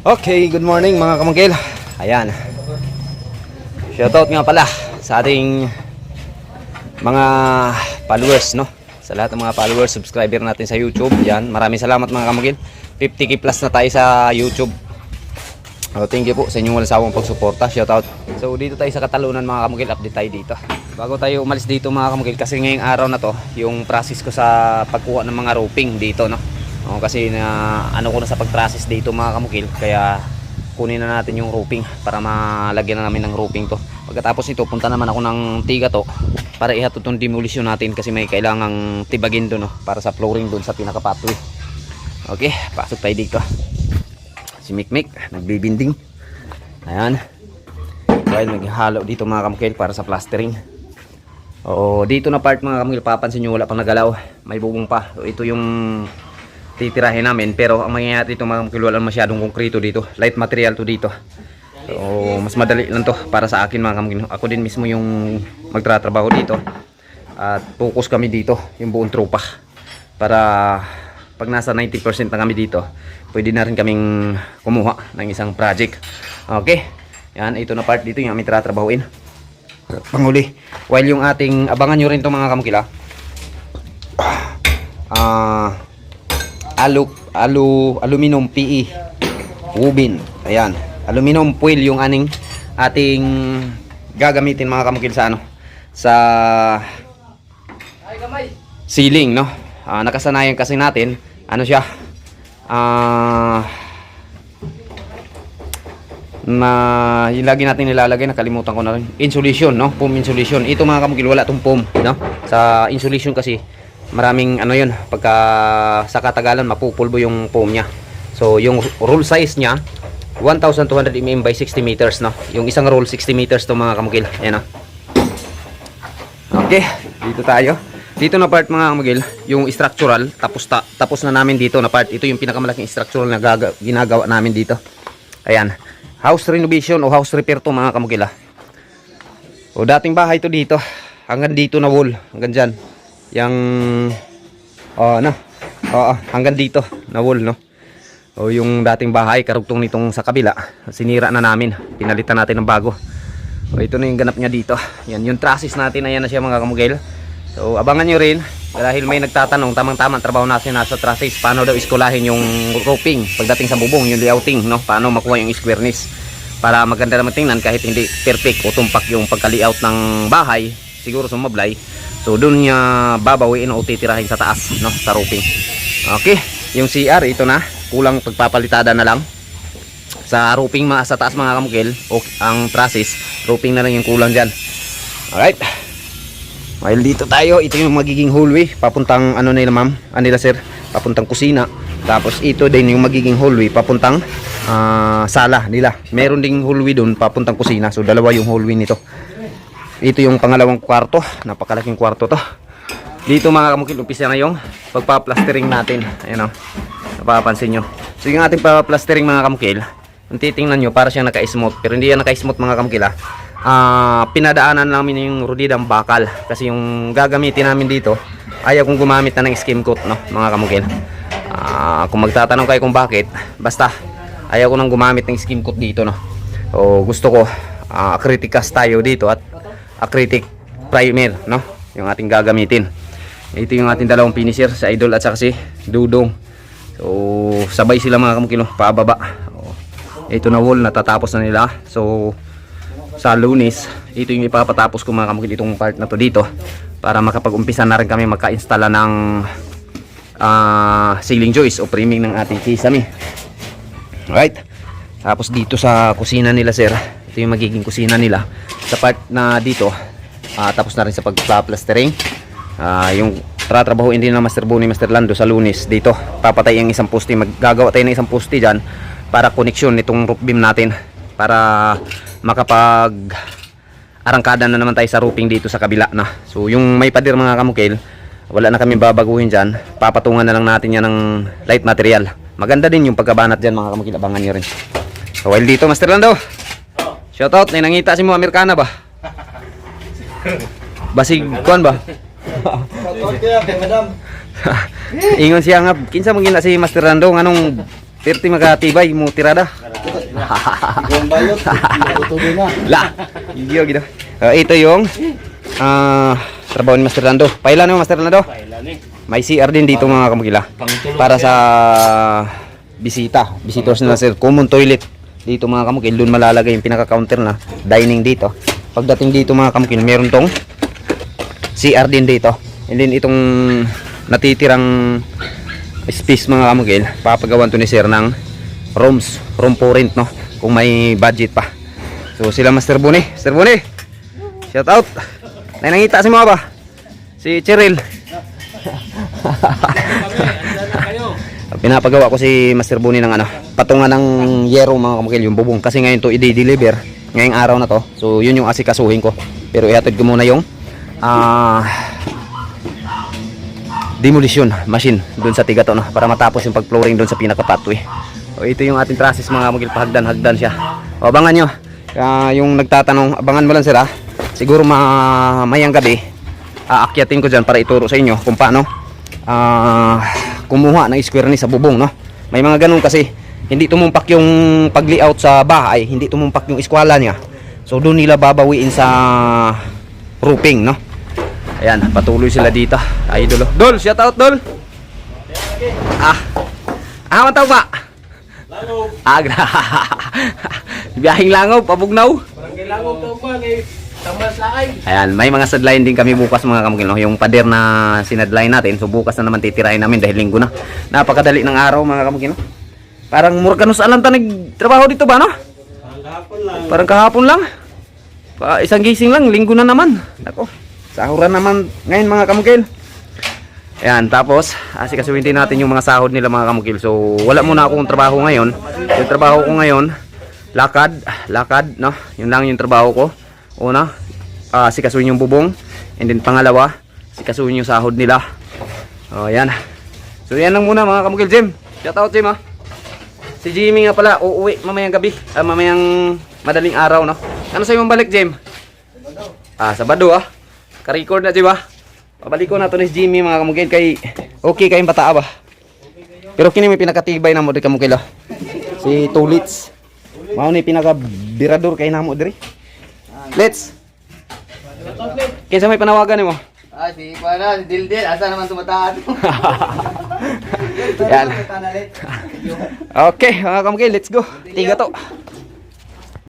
Okay, good morning mga kamangkil. Ayan. Shoutout nga pala sa ating mga followers, no? Sa lahat ng mga followers, subscriber natin sa YouTube. Yan, maraming salamat mga kamangkil. 50k plus na tayo sa YouTube. Oh, thank you po sa inyong walang sawang pagsuporta. Shoutout. So dito tayo sa Katalunan mga kamangkil, update tayo dito. Bago tayo umalis dito mga kamangkil kasi ngayong araw na to, yung process ko sa pagkuha ng mga roping dito, no? Oh, kasi na ano ko na sa pag-process dito mga kamukil kaya kunin na natin yung roofing para malagyan na namin ng roofing to. Pagkatapos nito punta naman ako ng tiga to para ihatod tong demolition natin kasi may kailangang tibagin doon no, para sa flooring doon sa pinaka pathway. Okay, pasok tayo dito. Si Mikmik nagbibinding. Ayan. While naghalo dito mga kamukil para sa plastering. Oo, dito na part mga kamukil papansin nyo wala pang nagalaw. May bubong pa. So, ito yung titirahin namin pero ang mangyayari dito mga kamukil walang masyadong konkreto dito. Light material to dito. So mas madali lang to para sa akin mga kamukil ako din mismo yung magtratrabaho dito. At focus kami dito yung buong tropa. Para pag nasa 90% na kami dito pwede na rin kaming kumuha ng isang project. Okay. Yan ito na part dito yung aming tratrabahuin. Panghuli while yung ating abangan nyo rin to mga kamukil ah. Ah alu alu aluminum PE wubin ayan. Aluminum foil yung aning ating gagamitin mga kamukil sa ano? Sa ceiling no? Ah, nakasanayan kasi natin ano siya? Ah na yung lagi natin nilalagay nakalimutan ko na rin. Insulation no? Foam insulation ito mga kamukil wala tong foam no? Sa insulation kasi maraming ano yun pagka sa katagalan mapupulbo yung foam niya. So yung roll size niya 1200 mm by 60 meters no? Yung isang roll 60 meters to mga kamugil. Ayan no? Okay dito tayo. Dito na part mga kamugil yung structural tapos ta, tapos na namin dito na part. Ito yung pinakamalaking structural na ginagawa namin dito. Ayan. House renovation o house repair to mga kamugil ah. o dating bahay to dito. Hanggang dito na wall. Hanggang dyan yung oh ano? Oo hanggang dito na wall no? O yung dating bahay karugtong nitong sa kabila. Sinira na namin. Pinalitan natin ng bago. O ito na yung ganap niya dito. Yan yung trusses natin ayan na siya mga kamugel. So abangan nyo rin dahil may nagtatanong tamang tamang trabaho natin nasa trusses paano daw iskulahin yung roping pagdating sa bubong yung layouting no? Paano makuha yung squareness? Para maganda naman tingnan kahit hindi perfect o tumpak yung pagka-layout ng bahay siguro sumablay So doon niya babawiin o titirahin sa taas, no, sa roofing. Okay, yung CR ito na, kulang pagpapalitada na lang. Sa roofing mga sa taas mga kamukil, o ang trusses, roofing na lang yung kulang diyan. Alright. While dito tayo, ito yung magiging hallway papuntang ano nila ma'am, ano nila sir, papuntang kusina. Tapos ito din yung magiging hallway papuntang ah, sala nila. Meron ding hallway doon papuntang kusina. So dalawa yung hallway nito. Ito yung pangalawang kwarto. Napakalaking kwarto to. Dito mga kamukil, umpisa na yung pagpa-plastering natin. Ayan o. Napapansin nyo. So yung ating pa-plastering mga kamukil, kung titingnan nyo, para siyang naka-smooth. Pero hindi yan naka-smooth mga kamukil ah. Ah, pinadaanan namin yung rudidang bakal. Kasi yung gagamitin namin dito, ayaw kong gumamit na ng skim coat, no, mga kamukil. Ah, kung magtatanong kayo kung bakit, basta ayaw ko nang gumamit ng skim coat dito, no. O gusto ko acrylic cast tayo dito at acrylic primer no? Yung ating gagamitin. Ito yung ating dalawang finisher sa idol at saka si dudong. So sabay sila mga kamukilo pababa. O, ito na wall natatapos na nila. So sa lunes ito yung ipapatapos ko mga kamukilo itong part na to dito. Para makapag-umpisa na rin kami magka-installa ng ah, ceiling joist o framing ng ating kisame Alright. Tapos dito sa kusina nila sir, yung magiging kusina nila. Sa part na dito, ah, tapos na rin sa pagpa-plastering. Ah, yung tatrabahuin din ng Master Bo Master Lando sa lunes dito. Papatay ang isang poste, maggagawa tayo ng isang poste diyan para koneksyon nitong roof beam natin para makapag arangkada na naman tayo sa roofing dito sa kabila na. So yung may pader mga kamukil, wala na kami babaguhin dyan. Papatungan na lang natin yan ng light material. Maganda din yung pagkabanat dyan mga kamukil. Abangan nyo rin. So while dito Master Lando. Shoutout. May nangita si mo Amerikana ba? Basig kuan ba? Ingon siya nga. Kinsa mong gina si Master Lando. Anong perti magkatibay mo tirada. La. Iyo gitu. Ah, ito yung ah trabaho ni Master Lando. Pailan mo Master Lando? Kailan eh. May CR din dito mga kamukila. Para sa bisita, visitors na sir, common toilet. Dito mga kamukil, doon malalagay yung pinaka-counter na dining dito. Pagdating dito mga kamukil, meron tong CR din dito. And then itong natitirang space mga kamukil, papagawan to ni sir ng rooms, room for rent no, kung may budget pa. So sila Master Buni, Master Buni. Shout out. Nay nangita si mga ba? Si Cheryl. Pinapagawa ko si Master Buni ng ano, patungan ng yero mga kamukil yung bubong kasi ngayon to i-deliver ngayong araw na to. So yun yung asikasuhin ko. Pero ihatid ko muna yung ah demolition machine doon sa tiga to no para matapos yung pag-flooring doon sa pinaka pathway. O ito yung ating process mga kamukil pahagdan-hagdan siya. O abangan nyo. Ah, yung nagtatanong, abangan mo lang sila. Siguro ma mayang gabi aakyatin ko dyan para ituro sa inyo kung paano ah kumuha ng square ni sa bubong no? May mga ganun kasi. Hindi tumumpak yung pag-layout sa bahay hindi tumumpak yung eskwala niya. So doon nila babawiin sa roofing no? Ayan patuloy sila dito idol oh. dol shout out dol! Ah ah mataw pa. Agra biyahing langaw pabugnaw. Parang kailangan ko pa. Ayan, may mga sadline din kami bukas mga kamukil. No? Yung pader na sinadline natin. So bukas na naman titirahin namin dahil linggo na. Napakadali ng araw mga kamukil. No? Parang murkanos alanta nagtrabaho dito ba no? Ang hapon lang. Parang kahapon lang. Pa, isang gising lang, linggo na naman. Nako, sahuran naman ngayon mga kamukil. Ayan, tapos asikasuhin din natin yung mga sahod nila mga kamukil. So wala muna akong trabaho ngayon. Yung trabaho ko ngayon, lakad, lakad, no? Yun lang yung trabaho ko. Una, ah sikasuhin yung bubong. And then pangalawa, sikasuhin yung sahod nila. O, yan. So yan lang muna mga kamukil, Jim. Shout out, Jim, ha. Si Jimmy nga pala, uuwi mamayang gabi. Ah, mamayang madaling araw, no? Ano sa'yo mong balik, Jim? Ah, Sabado, ah. Ka-record na, ah. Pabalik ko na to ni Jimmy, mga kamukil, kay... Okay kayong bataa ba? Pero kini may pinakatibay na mo di kamukil, ah. Si Tulits. Mao ni pinaka-birador kay namo diri. Let's. Kaysa may panawagan mo. Ah, si Pana, si Dildil, asa naman tumataas? Yan. Okay, mga kamukil, let's go. Tiga to.